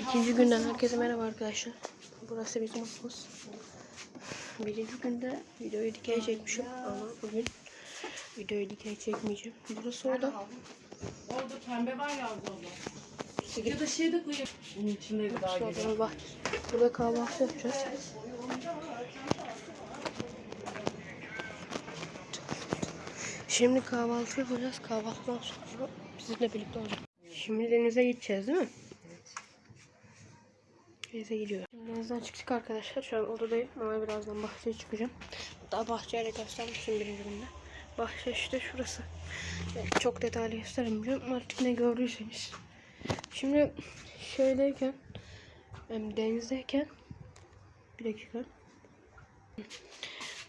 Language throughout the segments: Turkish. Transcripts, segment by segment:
İkinci günden herkese merhaba arkadaşlar. Burası bizim okulumuz. Birinci günde videoyu dikey çekmişim ama bugün videoyu dikey çekmeyeceğim. Burası oda. Orada pembe var ya orada. Ya da şey de koyayım. Bunun içinde daha bahçesi. Burada kahvaltı yapacağız. Şimdi kahvaltı yapacağız. Kahvaltıdan sonra bizimle birlikte olacak. Şimdi denize gideceğiz değil mi? Denize gidiyoruz. Şimdi denizden çıktık arkadaşlar. Şu an odadayım ama birazdan bahçeye çıkacağım. Daha bahçeyle göstermiştim birinci günde. Bahçe işte şurası. Yani çok detaylı gösteremeyeceğim. Artık ne gördüyseniz. Şimdi şeydeyken denizdeyken bir dakika.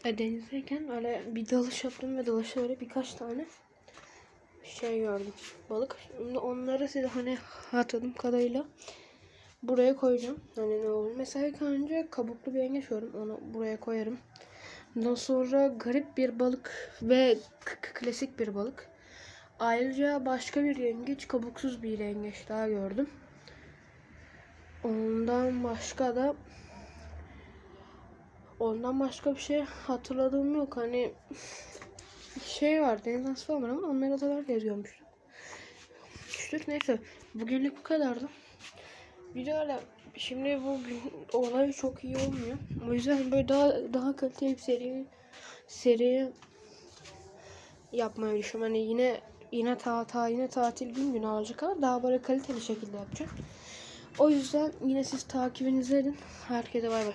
E, denizdeyken öyle bir dalış yaptım ve dalışta öyle birkaç tane şey gördüm. Balık. Şimdi onları size hani hatırladığım kadarıyla buraya koyacağım. Hani ne olur. Mesela önce kabuklu bir yengeç gördüm. Onu buraya koyarım. Ondan sonra garip bir balık ve klasik bir balık. Ayrıca başka bir yengeç, kabuksuz bir yengeç daha gördüm. Ondan başka da ondan başka bir şey hatırladığım yok. Hani şey var, deniz falan var ama onları da herkes görmüştü. Küçük neyse. Bugünlük bu kadardı. Videolarla şimdi bu olay çok iyi olmuyor. O yüzden böyle daha daha kaliteli bir seri seri yapmayı düşünüyorum. Hani yine yine ta yine tatil gün gün alacak ama daha böyle kaliteli şekilde yapacağım. O yüzden yine siz takibinizi edin. Herkese bay bay.